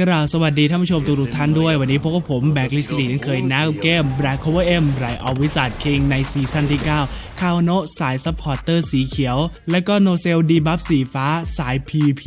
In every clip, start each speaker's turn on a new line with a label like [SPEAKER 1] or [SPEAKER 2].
[SPEAKER 1] กราบสวัสดีท่านผู้ชมทุกท่านด้วย วันนี้พบกับผมแบกลิสกดีนเคยนะกับเกม Black Cover M ไรออฟวิสัทคิงในซีซั่นที่ 9 คาวโนสายซัพพอร์เตอร์สีเขียว และก็โนเซลดีบัฟสีฟ้าสาย PVP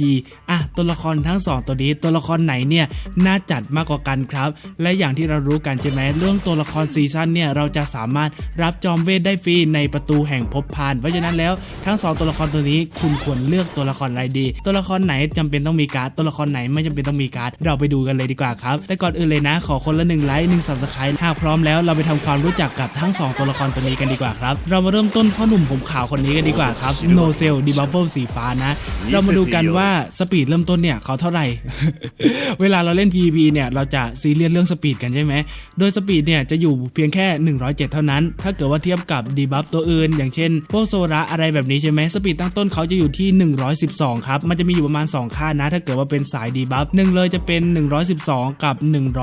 [SPEAKER 1] อะตัวละครทั้ง 2 ตัวนี้ตัวละครไหนเนี่ย น่าจัดมากกว่ากันครับ และอย่างที่เรารู้กันใช่ไหมเรื่องตัวละครซีซั่นเนี่ย เราจะสามารถรับจอมเวทได้ฟรีในประตูแห่งภพพาน เพราะฉะนั้นแล้วทั้งสองตัวละครตัวนี้คุณควรเลือกตัวละครอะไรดี ตัวละครไหนจำเป็นต้องมีการ์ดตัวละครไหนไม่จำเป็นต้องมีการ์ดเราไปดูกันเลยดีกว่าครับ แต่ก่อนอื่นเลยนะ ขอคนละหนึ่งไลค์หนึ่งสับสไครต์หากพร้อมแล้วเราไปทำความรู้จักกับทั้งสองตัวละครตัวนี้กันดีกว่าครับ เรามาเริ่มต้นพ่อหนุ่มผมขาวคนนี้กันดีกว่าครับโนเซลดีบัฟเฟิลสีฟ้านะ เรามาดูกันว่าสปีดเริ่มต้นเนี่ยเขาเท่าไหร่ เวลาเราเล่น PVP เนี่ยเราจะซีเรียสเรื่องสปีดกันใช่ไหมโดยสปีดเนี่ยจะอยู่เพียงแค่ 107 เท่านั้น ถ้าเกิดว่าเทียบกับดีบัฟตัวอื่น อย่างเช่นพวกโซระอะไรแบบนี้ใช่ไหมสปีดตั้งต้นเขาจะอยู่ที่ 112 ครับ มันจะมีอยู่ประมาณ 2 ค่านะ ถ้าเกิดว่าเป็นสายดีบัฟหนึ่งเลยจะเป็นป็น 112 กับ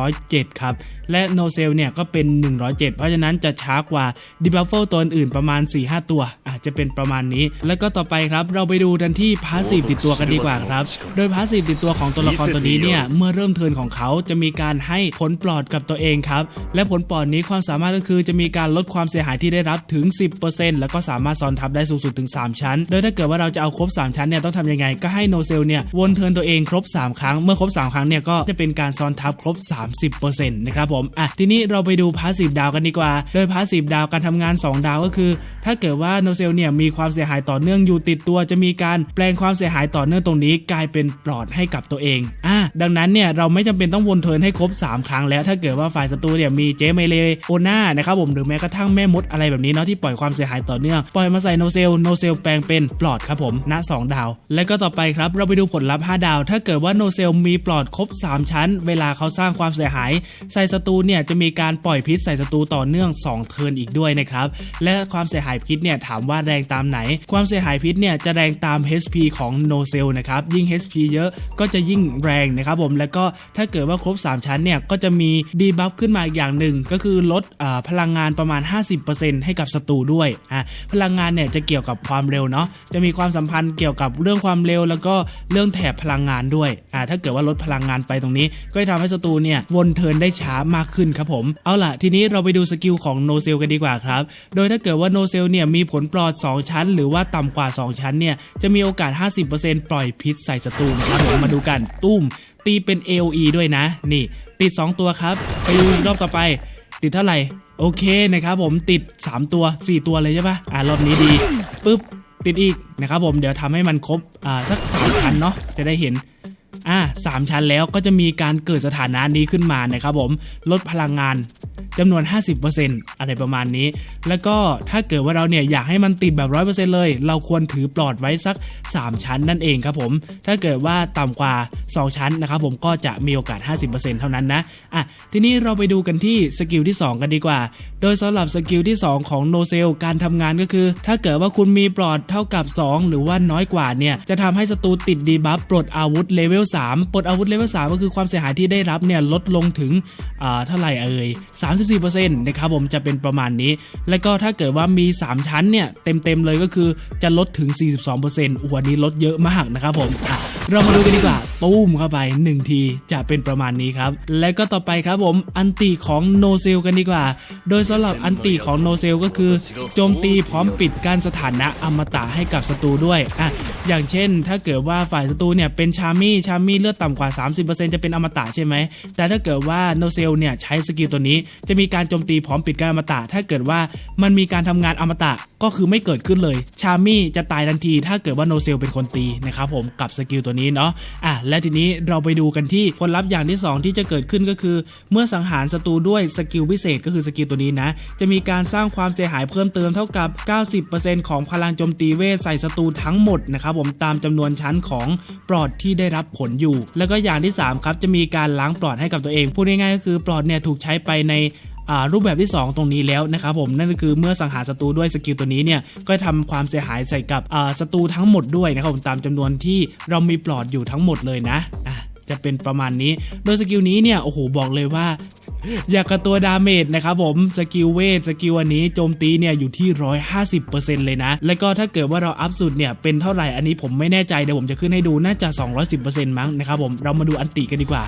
[SPEAKER 1] 107 ครับ และโนเซลเนี่ยก็เป็น 107 เพราะฉะนั้นจะช้ากว่าดีบัฟเฟลตัวอื่นประมาณ 4-5 ตัว อาจจะเป็นประมาณนี้ แล้วก็ต่อไปครับ เราไปดูกันที่พาสซีฟติดตัวกันดีกว่าครับ โดยพาสซีฟติดตัวของตัวละครตัวนี้เนี่ย เมื่อเริ่มเทินของเขาจะมีการให้ผลปลอดกับตัวเองครับ และผลปลอดนี้ความสามารถก็คือจะมีการลดความเสียหายที่ได้รับถึง 10%แล้วก็สามารถซ้อนทับได้สูงสุดถึง 3 ชั้น โดยถ้าเกิดว่าเราจะเอาครบ 3 ชั้นเนี่ยต้องทำยังไง ก็ให้โนเซลเนี่ยวนเทินตัวเองครบ 3 ครั้ง เมื่อครบ 3 ครั้งเนี่ยก็จะเป็นการซ้อนทับครบ 30%นะครับผมอะทีนี้เราไปดูพาสซีฟดาวกันดีกว่า โดยพาสซีฟดาวการทำงาน 2 ดาวก็คือ ถ้าเกิดว่าโนเซลเนี่ยมีความเสียหายต่อเนื่องอยู่ติดตัวจะมีการแปลงความเสียหายต่อเนื่องตรงนี้ กลายเป็นปลอดให้กับตัวเองอะดังนั้นเนี่ยเราไม่จำเป็นต้องวนเทินให้ครบ 3 ครั้งแล้ว ถ้าเกิดว่าฝ่ายศัตรูเนี่ยมีเจเมเลโอน่านะครับผมหรือแม้กระทั่งแม่มดอะไรแบบนี้เนาะที่ปล่อยความเสียหายต่อเนื่องปล่อยมาใส่โนเซลโนเซลแปลงเป็นปลอดครับผมณ2ดาว และก็ต่อไปครับเราไปดูผลลัพธ์5ดาว ถ้าเกิดว่าโนเซลมีปลอดครบ 3 ชั้น เวลาเขาสร้างความเสียหายใส่ศัตูเนี่ยจะมีการปล่อยพิษใส่ศัตรูต่อเนื่อง 2 เทิร์นอีกด้วยนะครับ และความเสียหายพิษเนี่ยถามว่าแรงตามไหน ความเสียหายพิษเนี่ยจะแรงตาม HP ของโนเซลนะครับ ยิ่ง HP เยอะก็จะยิ่งแรงนะครับผม แล้วก็ถ้าเกิดว่าครบ 3 ชั้นเนี่ยก็จะมีดีบัฟขึ้นมาอีกอย่างหนึ่งก็คือลดอพลังงานประมาณ 50%ให้กับศัตรูด้วยอะพลังงานเนี่ยจะเกี่ยวกับความเร็วเนาะ จะมีความสัมพันธ์เกี่ยวกับเรื่องความเร็ว แล้วก็เรื่องแถบพลังงานด้วยอ่าถ้าเกิดว่าลดพลังงานไปตรงนี้ ก็จะทำให้ศัตรูเนี่ยวนเทินได้ช้ามากขึ้นครับผม เอาล่ะ ทีนี้เราไปดูสกิลของโนเซลกันดีกว่าครับ โดยถ้าเกิดว่าโนเซลเนี่ยมีผลปลอด 2 ชั้น หรือว่าต่ำกว่า 2 ชั้นเนี่ยจะมีโอกาส 50%ปล่อยพิษใส่ศัตรูครับผมมาดูกันตุ้ม ตีเป็น AOE ด้วยนะ นี่ ติด 2 ตัวครับ ไปดูรอบต่อไป ติดเท่าไหร่ โอเคนะครับผมติด 3 ตัว 4 ตัวเลยใช่ปะอ่ารอบนี้ดีปุ๊บติดอีกนะครับผมเดี๋ยวทำให้มันครบอ่าสัก3ชั้นเนาะจะได้เห็น อ่าสามชั้นแล้วก็จะมีการเกิดสถานะนี้ขึ้นมานะครับผมลดพลังงานจำนวน 50%อะไรประมาณนี้ แล้วก็ถ้าเกิดว่าเราเนี่ยอยากให้มันติดแบบ 100%เลย เราควรถือปลอดไว้สัก 3 ชั้นนั่นเองครับผม ถ้าเกิดว่าต่ำกว่า 2 ชั้นนะครับผมก็จะมีโอกาส 50%เท่านั้นนะ อะ ทีนี้เราไปดูกันที่สกิลที่ 2 กันดีกว่า โดยสำหรับสกิลที่ 2 ของโนเซลการทำงานก็คือ ถ้าเกิดว่าคุณมีปลอดเท่ากับ 2 หรือว่าน้อยกว่าเนี่ย จะทำให้ศัตรูติดดีบัฟปลดอาวุธเลเวล3ปลดอาวุธเลเวล3ก็คือความเสียหายที่ได้รับเนี่ยลดลงถึงอ่าเท่าไหร่เอ่ย34%นะครับผมจะเป็นประมาณนี้ แล้วก็ถ้าเกิดว่ามี 3 ชั้นเนี่ยเต็มๆเลยก็คือจะลดถึง 42%อ้วนนี้ลดเยอะมากนะครับผมอะ เรามาดูกันดีกว่าตุ้มเข้าไป 1 ทีจะเป็นประมาณนี้ครับ และก็ต่อไปครับผมอันติของโนเซลกันดีกว่า โดยสำหรับอันติของโนเซลก็คือ โจมตีพร้อมปิดการสถานะอมตะให้กับศัตรูด้วยอะอย่างเช่น ถ้าเกิดว่าฝ่ายศัตรูเนี่ยเป็นชามี่ชามี่เลือดต่ำกว่า 30%จะเป็นอมตะใช่ไหม แต่ถ้าเกิดว่าโนเซลเนี่ยใช้สกิลตัวนี้ จะมีการโจมตีพร้อมปิดการอมตะ ถ้าเกิดว่ามันมีการทำงานอมตะก็คือไม่เกิดขึ้นเลย ชามี่จะตายทันที ถ้าเกิดว่าโนเซลเป็นคนตีนะครับผมกับสกิลตัวนี้เนาะอะและทีนี้เราไปดูกันที่ผลลัพธ์อย่างที่ 2 ที่จะเกิดขึ้นก็คือ เมื่อสังหารศัตรูด้วยสกิลพิเศษก็คือสกิลตัวนี้นะ จะมีการสร้างความเสียหายเพิ่มเติมเท่ากับ 90%ของพลังโจมตีเวทใส่ศัตรูทั้งหมดนะครับผมตามจำนวนชั้นของปลอดที่ได้รับผลอยู่ แล้วก็อย่างที่ 3 ครับ จะมีการล้างปลอดให้กับตัวเอง พูดง่ายๆก็คือปลอดเนี่ยถูกใช้ไปใน รูปแบบที่ 2 ตรงนี้แล้วนะครับผมนั่นก็คือเมื่อสังหารศัตรูด้วยสกิลตัวนี้เนี่ยก็ทำความเสียหายใส่กับศัตรูทั้งหมดด้วยนะครับผมตามจำนวนที่เรามีปลอดอยู่ทั้งหมดเลยนะะจะเป็นประมาณนี้ โดยสกิลนี้เนี่ยโอ้โหบอกเลยว่าอยากกับตัวดาเมจนะครับผมสกิลเวทสกิลอันนี้โจมตีเนี่ยอยู่ที่ 150%เลยนะ แล้วก็ถ้าเกิดว่าเราอัพสุดเนี่ยเป็นเท่าไหร่อันนี้ผมไม่แน่ใจเดี๋ยวผมจะขึ้นให้ดูน่าจะ 210%มั้งนะครับผมเรามาดูอันติกันดีกว่า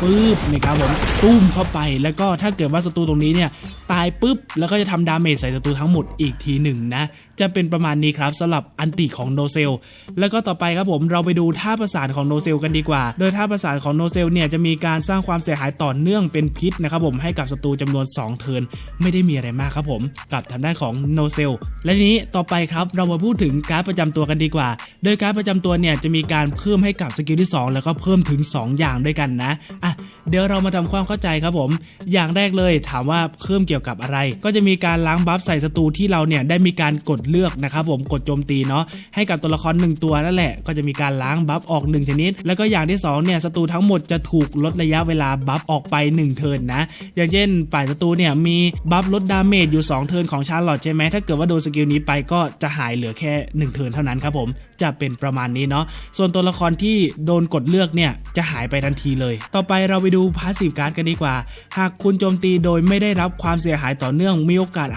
[SPEAKER 1] ปุ๊บนะครับผมตุ้มเข้าไปแล้วก็ถ้าเกิดว่าศัตรูตรงนี้เนี่ยตายปุ๊บแล้วก็จะทำดาเมจใส่ศัตรูทั้งหมดอีกทีหนึ่งนะ จะเป็นประมาณนี้ครับสำหรับอันติของโนเซลแล้วก็ต่อไปครับผมเราไปดูท่าประสานของโนเซลกันดีกว่า โดยท่าประสานของโนเซลเนี่ยจะมีการสร้างความเสียหายต่อเนื่องเป็นพิษนะครับผมให้กับศัตรูจำนวน 2 เทิร์นไม่ได้มีอะไรมากครับผมกับทางด้านของโนเซลและทีนี้ต่อไปครับเรามาพูดถึงการประจำตัวกันดีกว่า โดยการประจำตัวเนี่ยจะมีการเพิ่มให้กับสกิลที่ 2 แล้วก็เพิ่มถึง 2 อย่างด้วยกันนะอะเดี๋ยวเรามาทำความเข้าใจครับผม อย่างแรกเลยถามว่าเพิ่มเกี่ยวกับอะไร ก็จะมีการล้างบัฟใส่ศัตรูที่เราเนี่ยได้มีการกดเลือกนะครับผมกดโจมตีเนาะให้กับตัวละครหนึ่งตัวนั่นแหละ ก็จะมีการล้างบัฟออกหนึ่งชนิด แล้วก็อย่างที่สองเนี่ยศัตรูทั้งหมดจะถูกลดระยะเวลาบัฟออกไป 1 เทิร์นนะ อย่างเช่นฝ่ายศัตรูเนี่ยมีบัฟลดดาเมจอยู่ 2 เทิร์นของชาร์ลอตใช่ไหมถ้าเกิดว่าโดนสกิลนี้ไปก็จะหายเหลือแค่ 1 เทิร์นเท่านั้นครับผม จะเป็นประมาณนี้เนาะส่วนตัวละครที่โดนกดเลือกเนี่ยจะหายไปทันทีเลย ต่อไปเราไปดูพาสซีฟการ์ดกันดีกว่า หากคุณโจมตีโดยไม่ได้รับความเสียหายต่อเนื่องมีโอกาส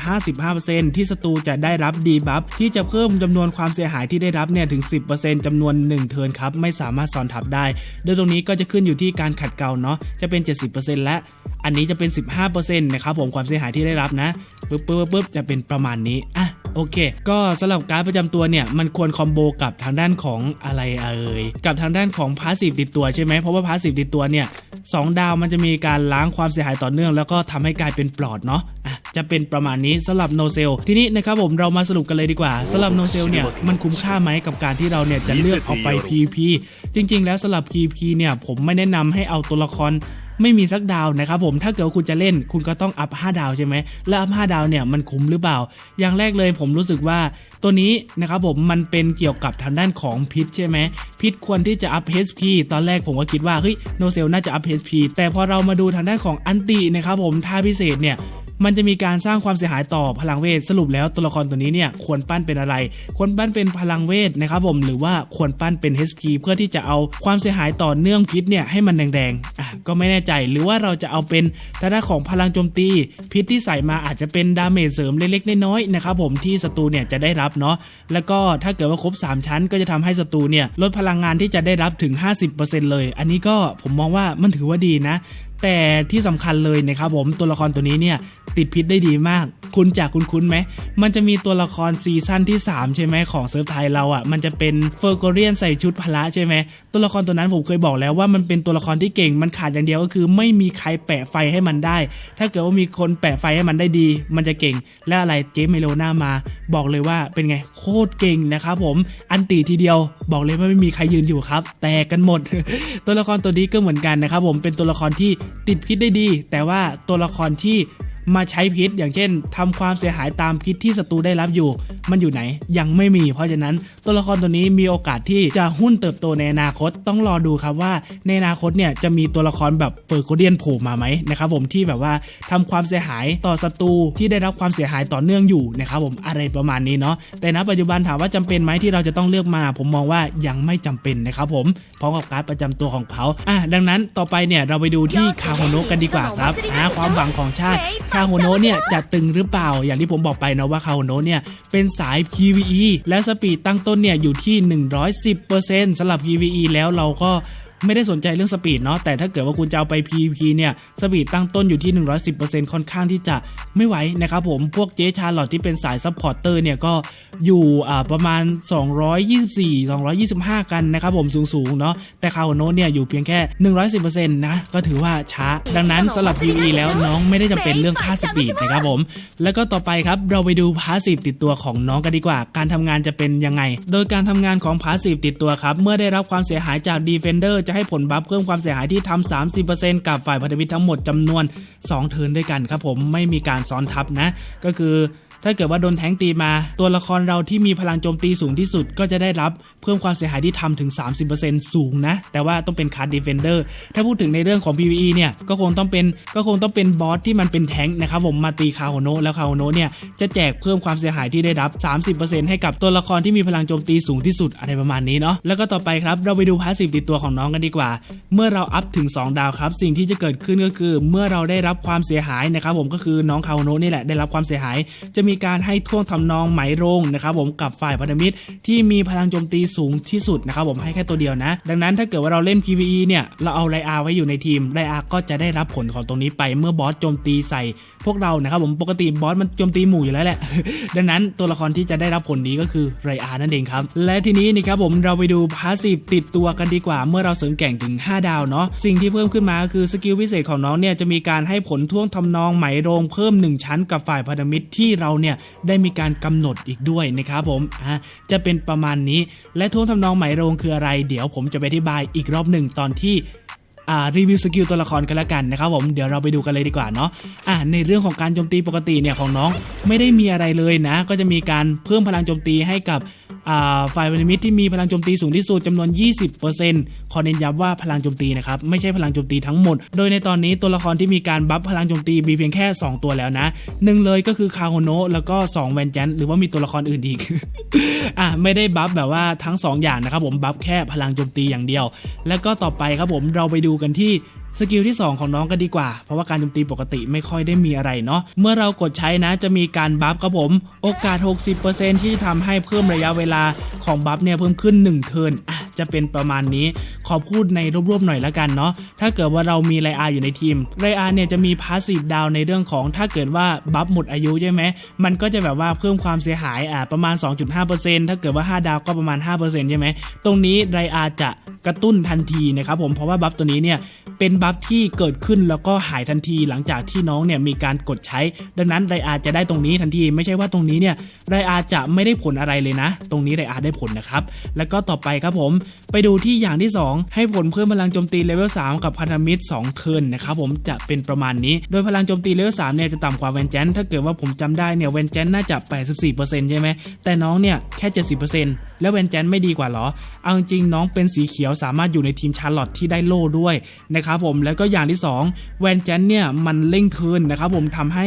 [SPEAKER 1] 55%ที่ศัตรูจะได้รับดีบัฟที่จะเพิ่มจำนวนความเสียหายที่ได้รับเนี่ยถึง 10%จำนวน 1 เทิร์นครับไม่สามารถซ้อนทับได้ โดยตรงนี้ก็จะขึ้นอยู่ที่การขัดเกลาเนาะจะเป็น 70%และอันนี้จะเป็น 15%นะครับผมความเสียหายที่ได้รับนะปึ๊บปึ๊บปึ๊บจะเป็นประมาณนี้อะ โอเค ก็สำหรับการดประจำตัวเนี่ยมันควรคอมโบกับทางด้านของอะไรเอ่ยกับทางด้านของพาสซีฟติดตัวใช่ไหมเพราะว่าพาสซีฟติดตัวเนี่ยสองดาวมันจะมีการล้างความเสียหายต่อเนื่อง แล้วก็ทำให้กลายเป็นปลอดเนาะะจะเป็นประมาณนี้สำหรับโนเซลทีนี้นะครับผมเรามาสรุปกันเลยดีกว่าสำหรับโนเซลเนี่ยมันคุ้มค่าไหมกับการที่เราเนี่ยจะเลือกเอาไป PVP จริง ๆ แล้วสำหรับ PVP เนี่ยผมไม่แนะนำให้เอาตัวละคร ไม่มีสักดาวนะครับผมถ้าเกิดคุณจะเล่นคุณก็ต้องอัพ5ดาวใช่ไหมแล้วอัพ5ดาวเนี่ยมันคุ้มหรือเปล่า อย่างแรกเลยผมรู้สึกว่าตัวนี้นะครับผมมันเป็นเกี่ยวกับทางด้านของพิษใช่ไหมพิษควรที่จะอัพ HP ตอนแรกผมก็คิดว่าเฮ้ยโนเซลน่าจะอัพ HP แต่พอเรามาดูทางด้านของอันตินะครับผมท่าพิเศษเนี่ย มันจะมีการสร้างความเสียหายต่อพลังเวทสรุปแล้วตัวละครตัวนี้เนี่ยควรปั้นเป็นอะไร ควรปั้นเป็นพลังเวทนะครับผมหรือว่าควรปั้นเป็น HP เพื่อที่จะเอาความเสียหายต่อเนื่องพิษเนี่ยให้มันแดงๆอะก็ไม่แน่ใจหรือว่าเราจะเอาเป็นทางด้านของพลังโจมตี พิษที่ใส่มาอาจจะเป็นดาเมจเสริมเล็กๆน้อยๆนะครับผมที่ศัตรูเนี่ยจะได้รับเนาะแล้วก็ถ้าเกิดว่าครบ 3 ชั้น ก็จะทำให้ศัตรูเนี่ยลดพลังงานที่จะได้รับถึง 50%เลย อันนี้ก็ผมมองว่ามันถือว่าดีนะ แต่ที่สำคัญเลยนะครับผมตัวละครตัวนี้เนี่ยติดพิษได้ดีมาก คุณจากคุณคุ้นไหมมันจะมีตัวละครซีซั่นที่ 3 ใช่ไหมของเซิร์ฟไทยเราอะ่ะมันจะเป็นเฟอร์กเรียนใส่ชุดพละใช่ไหมตัวละครตัวนั้นผมเคยบอกแล้วว่ามันเป็นตัวละครที่เก่งมันขาดอย่างเดียวก็คือ ไม่มีใครแปะไฟให้มันได้ ถ้าเกิดว่ามีคนแปะไฟให้มันได้ดี มันจะเก่ง และอะไรเจมเมโลนามา บอกเลยว่าเป็นไงโคตรเก่งนะครับผมอันตีทีเดียวบอกเลยว่าไม่มีใครยืนอยู่ครับ แตกกันหมด ตัวละครตัวนี้ก็เหมือนกันนะครับผมเป็นตัวละครที่ติดพิษได้ดี แต่ว่าตัวละครที่ มาใช้พิษ อย่างเช่นทำความเสียหายตามพิษที่ศัตรูได้รับอยู่ มันอยู่ไหนยังไม่มี เพราะฉะนั้นตัวละครตัวนี้มีโอกาสที่จะหุ้นเติบโตในอนาคตต้องรอดูครับว่าในอนาคตเนี่ยจะมีตัวละครแบบเฟอร์โคเดียนโผล่มาไหมนะครับผมที่แบบว่าทำความเสียหายต่อศัตรูที่ได้รับความเสียหายต่อเนื่องอยู่นะครับผมอะไรประมาณนี้เนาะแต่ณปัจจุบันถามว่าจำเป็นไหมที่เราจะต้องเลือกมา ผมมองว่ายังไม่จำเป็นนะครับผมพร้อมกับการ์ดประจำตัวของเขาอะดังนั้นต่อไปเนี่ยเราไปดูที่คาโฮโนะกันดีกว่าครับหาความหวังของชาติคาโฮโนะเนี่ยจะตึงหรือเปล่า อย่างที่ผมบอกไปนะว่าคาโฮโนะเนี่ยเป็นสาย PVE และสปีดตั้งต้นเนี่ยอยู่ที่ 110%สำหรับ PVE แล้วเราก็ ไม่ได้สนใจเรื่องสปีดเนาะแต่ถ้าเกิดว่าคุณจะเอาไป PVP เนี่ยสปีดตั้งต้นอยู่ที่ 110%ค่อนข้างที่จะไม่ไหวนะครับผมพวกเจชาร์ลอตที่เป็นสายซัพพอร์เตอร์เนี่ยก็อยู่อ่าประมาณ 224 225 กันนะครับผมสูงๆเนาะแต่คาโฮโนเนี่ยอยู่เพียงแค่ 110%นะก็ถือว่าช้า ดังนั้นสำหรับ PVE แล้วน้องไม่ได้จำเป็นเรื่องค่าสปีดนะครับผมแล้วก็ต่อไปครับเราไปดูพาสซีฟติดตัวของน้องกันดีกว่า การทำงานจะเป็นยังไง โดยการทำงานของพาสซีฟติดตัวครับเมื่อได้รับความเสียหายจาก Defender จะให้ผลบัฟเพิ่มความเสียหายที่ทำ30%กับฝ่ายพันธมิตรทั้งหมดจำนวน 2 เทิร์นด้วยกันครับผมไม่มีการซ้อนทับนะ ก็คือ ถ้าเกิดว่าโดนแทงตีมา ตัวละครเราที่มีพลังโจมตีสูงที่สุดก็จะได้รับเพิ่มความเสียหายที่ทำถึง 30%สูงนะ แต่ว่าต้องเป็นคาร์ด d เฟนเดอร์ถ้าพูดถึงในเรื่องของ PVE เนี่ยก็คงต้องเป็นก็คงต้องเป็นบอสที่มันเป็นแทงนะครับผมมาตีคาโฮโนแล้วคาโฮโนเนี่ยจะแจกเพิ่มความเสียหายที่ได้รับ 30%ให้กับตัวละครที่มีพลังโจมตีสูงที่สุดอะไรประมาณนี้เนาะแล้วก็ต่อไปครับเราไปดูพาสซีฟติดตัวของน้องกันดีกว่า เมื่อเราอัพถึง 2 ดาวครับ สิ่งที่จะเกิดขึ้นก็คือ เมื่อเราได้รับความเสียหายนะครับผมก็คือน้องคาโฮโนนี่แหละได้รับความเสียหายจะมีมีการให้ท่วงทำนองไหมโรงนะครับผมกับฝ่ายพันธมิตรที่มีพลังโจมตีสูงที่สุดนะครับผมให้แค่ตัวเดียวนะ ดังนั้นถ้าเกิดว่าเราเล่น PVE เนี่ยเราเอาไรอาไว้อยู่ในทีมไรอาก็จะได้รับผลของตรงนี้ไปเมื่อบอสโจมตีใส่พวกเรานะครับผมปกติบอสมันโจมตีหมู่อยู่แล้วแหละ ดังนั้นตัวละครที่จะได้รับผลนี้ก็คือไรอานั่นเองครับ และทีนี้นี่ครับผมเราไปดูพาสซีฟติดตัวกันดีกว่า เมื่อเราเสริมแก่งถึง 5 ดาวเนาะสิ่งที่เพิ่มขึ้นมาคือสกิลพิเศษของน้องเนี่ยจะมีการให้ผลท่วงทำนองไหมโรงเพิ่ม 1 ชั้นกับฝ่ายพันธมิตรที่เราเนี่ยได้มีการกำหนดอีกด้วยนะครับผมอ่าจะเป็นประมาณนี้และท่วงทำนองไหมโรงคืออะไร เดี๋ยวผมจะไปอธิบายอีกรอบหนึ่งตอนที่รีวิวสกิลตัวละครกันละกันนะครับผมเดี๋ยวเราไปดูกันเลยดีกว่าเนาะะในเรื่องของการโจมตีปกติเนี่ยของน้องไม่ได้มีอะไรเลยนะ ก็จะมีการเพิ่มพลังโจมตีให้กับ ฝ่ายพันธมิตรที่มีพลังโจมตีสูงที่สุดจำนวน 20%ขอเน้นย้ำว่าพลังโจมตีนะครับไม่ใช่พลังโจมตีทั้งหมด โดยในตอนนี้ตัวละครที่มีการบัฟพลังโจมตีมีเพียงแค่ 2 ตัวแล้วนะหนึ่งเลยก็คือคาโฮโนะแล้วก็2แวนแจนหรือว่ามีตัวละครอื่นอีกอะไม่ได้บัฟแบบว่าทั้ง 2 อย่างนะครับผมบัฟแค่พลังโจมตีอย่างเดียว แล้วก็ต่อไปครับผมเราไปดูกันที่ สกิลที่ 2 ของน้องกันดีกว่า เพราะว่าการโจมตีปกติไม่ค่อยได้มีอะไรเนาะ เมื่อเรากดใช้นะจะมีการบัฟครับผม โอกาส 60%ที่จะทำให้เพิ่มระยะเวลาของบัฟเนี่ยเพิ่มขึ้น 1 เทิร์นอะ จะเป็นประมาณนี้ ขอพูดในรวบๆหน่อยละกันเนาะถ้าเกิดว่าเรามีไรอาอยู่ในทีมไรอาเนี่ยจะมีพาสซีฟดาวในเรื่องของถ้าเกิดว่าบัฟหมดอายุใช่ไหมมันก็จะแบบว่าเพิ่มความเสียหายอะประมาณ 2.5%ถ้าเกิดว่า 5 ดาวก็ประมาณ 5%ใช่ไหมตรงนี้ไรอาจะกระตุ้นทันทีนะครับผมเพราะว่าบัฟตัวนี้เนี่ยเป็นบัฟที่เกิดขึ้นแล้วก็หายทันทีหลังจากที่น้องเนี่ยมีการกดใช้ ดังนั้นไรอาจะได้ตรงนี้ทันที ไม่ใช่ว่าตรงนี้เนี่ยไรอาจะไม่ได้ผลอะไรเลยนะ ตรงนี้ไรอาได้ผลนะครับ แล้วก็ต่อไปครับผมไปดูที่อย่างที่ 2 ให้ผลเพิ่มพลังโจมตีเลเวล3กับพันธมิตร2เทิร์นนะครับผมจะเป็นประมาณนี้ โดยพลังโจมตีเลเวล3เนี่ยจะต่ำกว่าแวนแจนถ้าเกิดว่าผมจำได้เนี่ยแวนแจนน่าจะ 84%ใช่ไหมแต่น้องเนี่ยแค่ 70%แล้วแวนแจนไม่ดีกว่าเหรอ เอาจริงน้องเป็นสีเขียวสามารถอยู่ในทีมชาร์ลอตที่ได้โล่ด้วยนะครับผมแล้วก็อย่างที่ 2 แวนแจนเนี่ยมันเร่งเทิร์นนะครับผมทำให้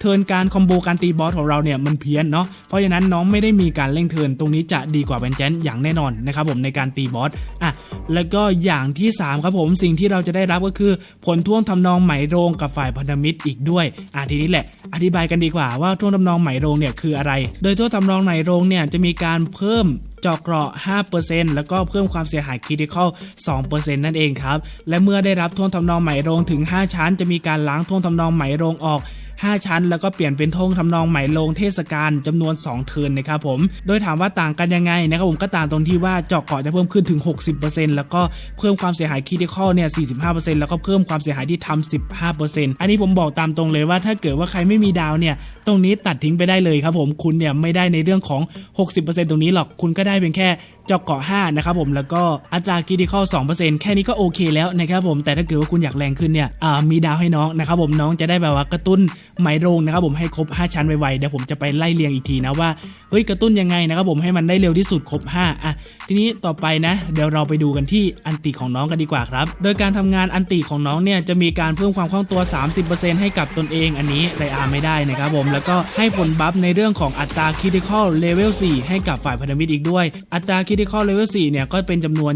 [SPEAKER 1] เทิร์นการคอมโบการตีบอสของเราเนี่ยมันเพี้ยนเนาะเพราะฉะนั้นน้องไม่ได้มีการเร่งเทิร์นตรงนี้จะดีกว่าแวนแจนอย่างแน่นอนนะครับผมในการตีบอสอะแล้วก็อย่างที่3ครับผมสิ่งที่เราจะได้รับก็คือ ผลท่วงทำนองไหมโรงกับฝ่ายพันธมิตรอีกด้วยอะทีนี้แหละ อธิบายกันดีกว่าว่าท่วงทำนองไหมโรงเนี่ยคืออะไร โดยท่วงทำนองไหมโรงเนี่ยจะมีการเพิ่มเจาะเกราะ 5%แล้วก็เพิ่มความเสียหายคริติคอล 2%นั่นเองครับ และเมื่อได้รับท่วงทำนองไหมโรงถึง 5 ชั้น จะมีการล้างท่วงทำนองไหมโรงออก 5 ชั้น แล้วก็เปลี่ยนเป็นทงทำนองไหมโรงเทศกาลจำนวน 2 เทินนะครับผม โดยถามว่าต่างกันยังไงนะครับผมก็ต่างตรงที่ว่าเจาะเกาะจะเพิ่มขึ้นถึง 60%แล้วก็เพิ่มความเสียหายคริติคอลเนี่ย45%แล้วก็เพิ่มความเสียหายที่ทำ15%อันนี้ผมบอกตามตรงเลยว่าถ้าเกิดว่าใครไม่มีดาวเนี่ยตรงนี้ตัดทิ้งไปได้เลยครับผมคุณเนี่ยไม่ได้ในเรื่องของ 60%ตรงนี้หรอกคุณก็ได้เป็นแค่เจาะเกาะ5นะครับผมแล้วก็อัตราคริติคอล2%แค่นี้ก็โอเคแล้วนะครับผมแต่ถ้าเกิดว่าคุณอยากแรงขึ้นเนี่ยมีดาวให้น้องนะครับผมน้องจะได้แบบว่ากระตุ้นไหมโรงนะครับผมให้ครบ 5 ชั้นไวๆเดี๋ยวผมจะไปไล่เรียงอีกทีนะว่าเฮ้ยกระตุ้นยังไงนะครับผมให้มันได้เร็วที่สุดครบ 5 อะ ทีนี้ต่อไปนะ เดี๋ยวเราไปดูกันที่อันติของน้องกันดีกว่าครับ โดยการทำงานอันติของน้องเนี่ยจะมีการเพิ่มความคล่องตัว 30%ให้กับตนเองอันนี้ไรอาไม่ได้นะครับผมแล้วก็ให้ผลบัฟในเรื่องของอัตราคริติคอลเลเวล4ให้กับฝ่ายพันธมิตรอีกด้วย อัตราคริติคอลเลเวล4เนี่ยก็เป็นจำนวน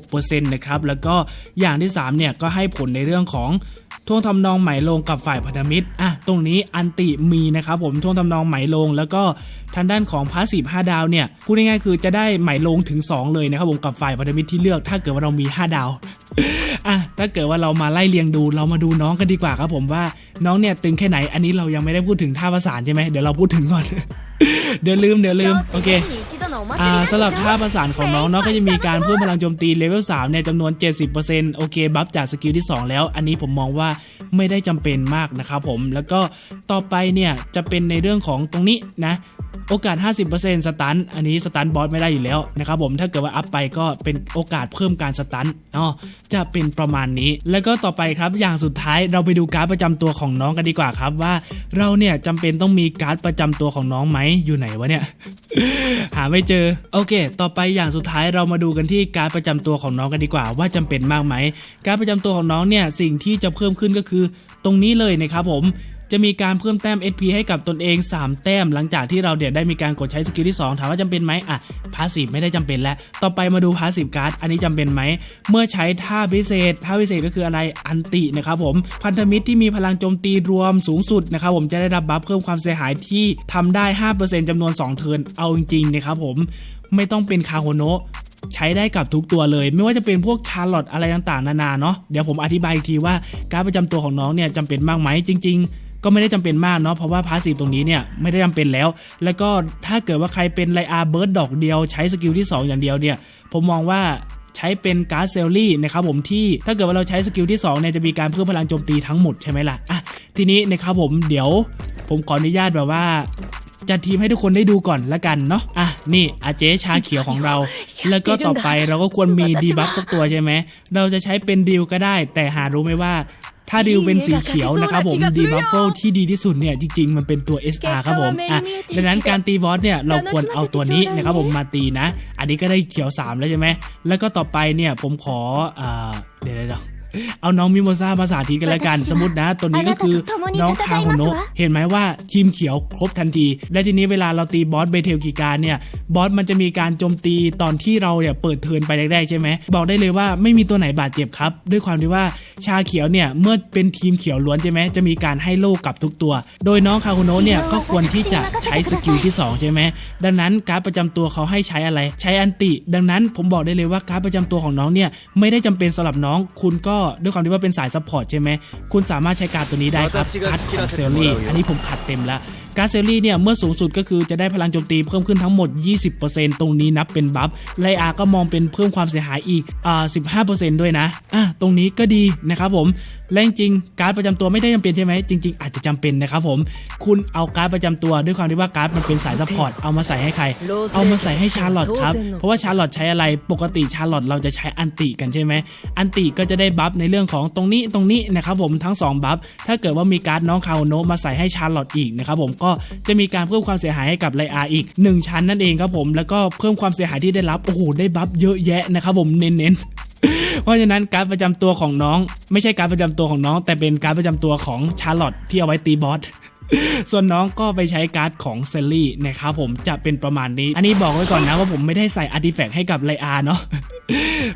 [SPEAKER 1] 26%นะครับแล้วก็อย่างที่3เนี่ยก็ให้ผลในเรื่องของ ท่วงทำนองไหมลงกับฝ่ายพันธมิตรอะตรงนี้อันติมีนะครับผมท่วงทำนองไหมลง แล้วก็ทางด้านของพาสซีฟ5ดาวเนี่ยพูดง่ายๆคือจะได้ไหมลงถึง 2 เลยนะครับผมกับฝ่ายพันธมิตรที่เลือก ถ้าเกิดว่าเรามี 5 ดาวอะถ้าเกิดว่าเรามาไล่เรียงดูเรามาดูน้องกันดีกว่าครับผมว่าน้องเนี่ยตึงแค่ไหนอันนี้เรายังไม่ได้พูดถึงท่าประสานใช่ไหมเดี๋ยวเราพูดถึงก่อนเดี๋ยวลืมเดี๋ยวลืมโอเค อ่าสำหรับท่าประสานของน้องเนาะก็จะมีการเพิ่มพลังโจมตีเลเวล3เนี่ยจำนวน 70%โอเคบัฟจากสกิลที่ 2 แล้ว อันนี้ผมมองว่าไม่ได้จำเป็นมากนะครับผมแล้วก็ต่อไปเนี่ยจะเป็นในเรื่องของตรงนี้นะโอกาส 50%สตัน อันนี้สตันบอสไม่ได้อยู่แล้วนะครับผม ถ้าเกิดว่าอัพไปก็เป็นโอกาสเพิ่มการสตันเนาะจะเป็นประมาณนี้ แล้วก็ต่อไปครับ อย่างสุดท้ายเราไปดูการ์ดประจำตัวของน้องกันดีกว่าครับว่า เราเนี่ยจำเป็นต้องมีการ์ดประจำตัวของน้องไหมอยู่ไหนวะเนี่ย หาไม่เจอ โอเค ต่อไปอย่างสุดท้ายเรามาดูกันที่การประจำตัวของน้องกันดีกว่า ว่าจำเป็นมากไหม การประจำตัวของน้องเนี่ยสิ่งที่จะเพิ่มขึ้นก็คือ ตรงนี้เลยนะครับผม จะมีการเพิ่มแต้ม SP ให้กับตนเอง 3 แต้ม หลังจากที่เราเดี๋ยวได้มีการกดใช้สกิลที่ 2 ถามว่าจำเป็นไหมอะพาสซีฟไม่ได้จำเป็นแล้ว ต่อไปมาดูพาสซีฟการ์ดอันนี้จำเป็นไหม เมื่อใช้ท่าพิเศษ ท่าพิเศษก็คืออะไรอันตินะครับผมพันธมิตรที่มีพลังโจมตีรวมสูงสุดนะครับผมจะได้รับบัฟเพิ่มความเสียหายที่ทำได้ 5%จำนวน 2 เทิร์นเอาจริงๆนะครับผมไม่ต้องเป็นคาโฮโนะใช้ได้กับทุกตัวเลย ไม่ว่าจะเป็นพวกชาร์ลอตอะไรต่างๆ นานาเนาะเดี๋ยวผมอธิบายอีกทีว่าการประจำตัวของน้องเนี่ยจำเป็นมากไหมจริง ๆ ก็ไม่ได้จำเป็นมากเนาะเพราะว่าพาสซีฟตรงนี้เนี่ยไม่ได้จำเป็นแล้ว แล้วก็ถ้าเกิดว่าใครเป็นไลอาเบิร์ดดอกเดียวใช้สกิลที่ 2 อย่างเดียวเนี่ยผมมองว่าใช้เป็นการ์ดเซลลี่นะครับผมที่ถ้าเกิดว่าเราใช้สกิลที่2เนี่ยจะมีการเพิ่มพลังโจมตีทั้งหมดใช่ไหมล่ะอะทีนี้นะครับผมเดี๋ยวผมขออนุญาตแบบว่าจัดทีมให้ทุกคนได้ดูก่อนละกันเนาะ อะ นี่อาเจ๊ชาเขียวของเรา แล้วก็ต่อไปเราก็ควรมีดีบัฟสักตัวใช่ไหม เราจะใช้เป็นดิวก็ได้ แต่หารู้ไหมว่า ถ้าดิวเป็นสีเขียวนะครับผมดีบัฟเฟลที่ดีที่สุดเนี่ยจริงๆ มันเป็นตัว SR ครับผมอะดังนั้นการตีบอสเนี่ยเราควรเอาตัวนี้นะครับผมมาตีนะ อันนี้ก็ได้เขียว 3 แล้วใช่ไหมแล้วก็ต่อไปเนี่ยผมขออ่าเดี๋ยวเดี๋ยว เอาน้องมิโมซามาสาธิตกันแล้วกัน สมมตินะ ตัวนี้ก็คือน้องคาโฮโนะเห็นไหมว่าทีมเขียวครบทันที และทีนี้เวลาเราตีบอสเบเทลกีการเนี่ย บอสมันจะมีการโจมตีตอนที่เราเนี่ยเปิดเทิร์นไปแรกๆใช่ไหม บอกได้เลยว่าไม่มีตัวไหนบาดเจ็บครับ ด้วยความที่ว่าชาเขียวเนี่ย เมื่อเป็นทีมเขียวล้วนใช่ไหมจะมีการให้โล่กับทุกตัว โดยน้องคาโฮโนะเนี่ยก็ควรที่จะใช้สกิลที่ 2 ใช่ไหม ดังนั้นการดประจำตัวเขาให้ใช้อะไร ใช้อันติ ดังนั้นผมบอกได้เลยว่าการดประจำตัวของน้องเนี่ยไม่ได้จำเป็นสำหรับน้องคุณก็ด้วยความที่ว่าเป็นสายซัพพอร์ตใช่ไหมคุณสามารถใช้การดตัวนี้ได้ครับการ์ดของเซลลี่อันนี้ผมขัดเต็มแล้วการดเซลลี่เนี่ยเมื่อสูงสุดก็คือจะได้พลังโจมตีเพิ่มขึ้นทั้งหมด 20%ตรงนี้นับเป็นบัฟไลอาก็มองเป็นเพิ่มความเสียหายอีกอ่า15%ด้วยนะอะตรงนี้ก็ดีนะครับผม และจริงๆการดประจำตัวไม่ได้จำเป็นใช่ไหมจริง ๆ อาจจะจำเป็นนะครับผมคุณเอาการดประจำตัวด้วยความที่ว่าการ์ดมันเป็นสายซัพพอร์ตเอามาใส่ให้ใคร เอามาใส่ให้ชาร์ลอตครับเพราะว่าชาร์ลอตใช้อะไรปกติชาร์ลอตเราจะใช้อันติกันใช่ไหมอันติก็จะได้บัฟในเรื่องของตรงนี้ตรงนี้นะครับผมทั้ง 2 บัฟถ้าเกิดว่ามีการ์ดน้องคาโอโนมาใส่ให้ชาร์ลอตอีกนะครับผมก็จะมีการเพิ่มความเสียหายให้กับไลอาอีก 1 ชั้นนั่นเองครับผมแล้วก็เพิ่มความเสียหายที่ได้รับโอ้โหได้บัฟเยอะแยะนะครับผมเน้นๆ เพราะฉะนั้นการประจำตัวของน้อง ไม่ใช่การประจำตัวของน้อง แต่เป็นการประจำตัวของชาร์ลอตที่เอาไว้ตีบอส ส่วนน้องก็ไปใช้การ์ดของเซลลี่นะครับผมจะเป็นประมาณนี้ อันนี้บอกไว้ก่อนนะว่าผมไม่ได้ใส่อาร์ติแฟกต์ให้กับไลอาเนาะ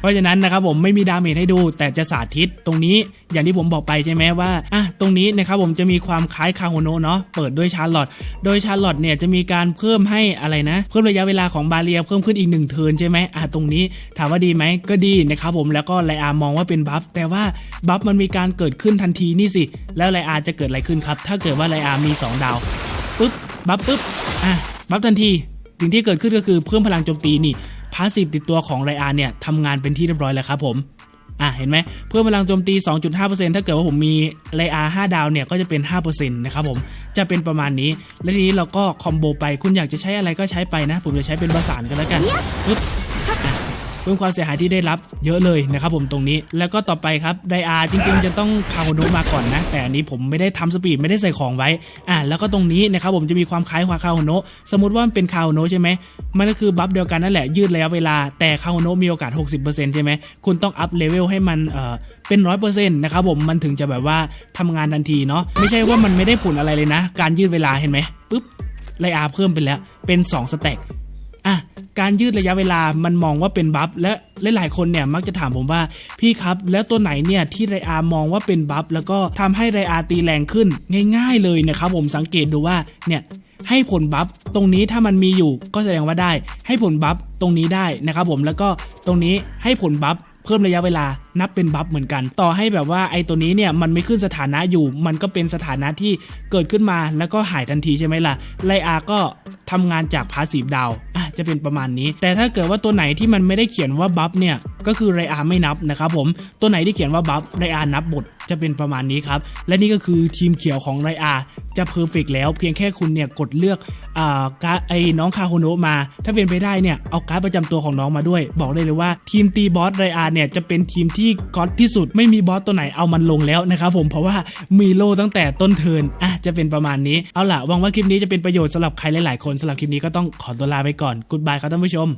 [SPEAKER 1] เพราะฉะนั้นนะครับผมไม่มีดาเมจให้ดู แต่จะสาธิตตรงนี้อย่างที่ผมบอกไปใช่ไหมว่าอะตรงนี้นะครับผมจะมีความคล้ายคาโฮโนเนาะเปิดด้วยชาร์ลอตโดยชาร์ลอตเนี่ยจะมีการเพิ่มให้อะไรนะ เพิ่มระยะเวลาของบาเรียเพิ่มขึ้นอีกหนึ่งเทิร์นใช่ไหมอะตรงนี้ถามว่าดีไหมก็ดีนะครับผมแล้วก็ไลอามองว่าเป็นบัฟแต่ว่าบัฟมันมีการเกิดขึ้นทันทีนี่สิแล้วไลอาจะเกิดอะไรขึ้นครับ ถ้าเกิดว่าไลอามี 2 ดาวปุ๊บบัฟปุ๊บอะบัฟทันทีสิ่งที่เกิดขึ้นก็คือเพิ่มพลังโจมตีนี่พาสซีฟติดตัวของไรอาเนี่ยทำงานเป็นที่เรียบร้อยแล้วครับผมอะเห็นไหมเพิ่มพลังโจมตี 2.5%ถ้าเกิดว่าผมมีไรอา5ดาวเนี่ยก็จะเป็น 5%นะครับผมจะเป็นประมาณนี้ และทีนี้เราก็คอมโบไปคุณอยากจะใช้อะไรก็ใช้ไปนะ ผมจะใช้เป็นประสานกันแล้วกันปึ๊บ เพิ่มความเสียหายที่ได้รับเยอะเลยนะครับผมตรงนี้แล้วก็ต่อไปครับไดอาจริง ๆ จะต้องคาโฮโนมาก่อนนะ แต่อันนี้ผมไม่ได้ทำสปีดไม่ได้ใส่ของไว้อะแล้วก็ตรงนี้นะครับผมจะมีความคล้ายกับคาโฮโนสมมติว่ามันเป็นคาโฮโนใช่ไหมมันก็คือบัฟเดียวกันนั่นแหละยืดระยะเวลาแต่คาโฮโนมีโอกาส 60%ใช่ไหมคุณต้องอัพเลเวลให้มันเอ่อเป็น100%นะครับผมมันถึงจะแบบว่าทำงานทันทีเนาะไม่ใช่ว่ามันไม่ได้ผลอะไรเลยนะ การยืดเวลาเห็นไหมปุ๊บไลอาเพิ่มไปแล้วเป็น 2สเต็ก อะการยืดระยะเวลามันมองว่าเป็นบัฟและหลายๆคนเนี่ยมักจะถามผมว่าพี่ครับแล้วตัวไหนเนี่ยที่ไรอามองว่าเป็นบัฟแล้วก็ทำให้ไรอาตีแรงขึ้นง่าย ๆ เลยนะครับผมสังเกตดูว่าเนี่ยให้ผลบัฟตรงนี้ถ้ามันมีอยู่ก็แสดงว่าได้ ให้ผลบัฟตรงนี้ได้นะครับผมแล้วก็ตรงนี้ให้ผลบัฟ เพิ่มระยะเวลานับเป็นบัฟเหมือนกัน ต่อให้แบบว่าไอ้ตัวนี้เนี่ยมันไม่ขึ้นสถานะอยู่ มันก็เป็นสถานะที่เกิดขึ้นมาแล้วก็หายทันทีใช่ไหมล่ะไลอาก็ทำงานจากพาสีดาวอะจะเป็นประมาณนี้ แต่ถ้าเกิดว่าตัวไหนที่มันไม่ได้เขียนว่าบัฟเนี่ยก็คือไรอาไม่นับนะครับผมตัวไหนที่เขียนว่าบัฟไรอานับบด จะเป็นประมาณนี้ครับ และนี่ก็คือทีมเขียวของไรอาจะเพอร์เฟกแล้วเพียงแค่คุณเนี่ยกดเลือกอ่าการไอ้น้องคาโฮโนะมา ถ้าเป็นไปได้เนี่ยเอาการดประจำตัวของน้องมาด้วย บอกได้เลยว่าทีมตีบอสไรอาเนี่ยจะเป็นทีมที่ก๊อตที่สุดไม่มีบอสตัวไหนเอามันลงแล้วนะครับผมเพราะว่ามีโลตั้งแต่ต้นเทินอะจะเป็นประมาณนี้เอาล่ะหวังว่าคลิปนี้จะเป็นประโยชน์สำหรับใครหลายๆคนสำหรับคลิปนี้ก็ต้องขอตัวลาไปก่อนกุดบายครับท่านผู้ชม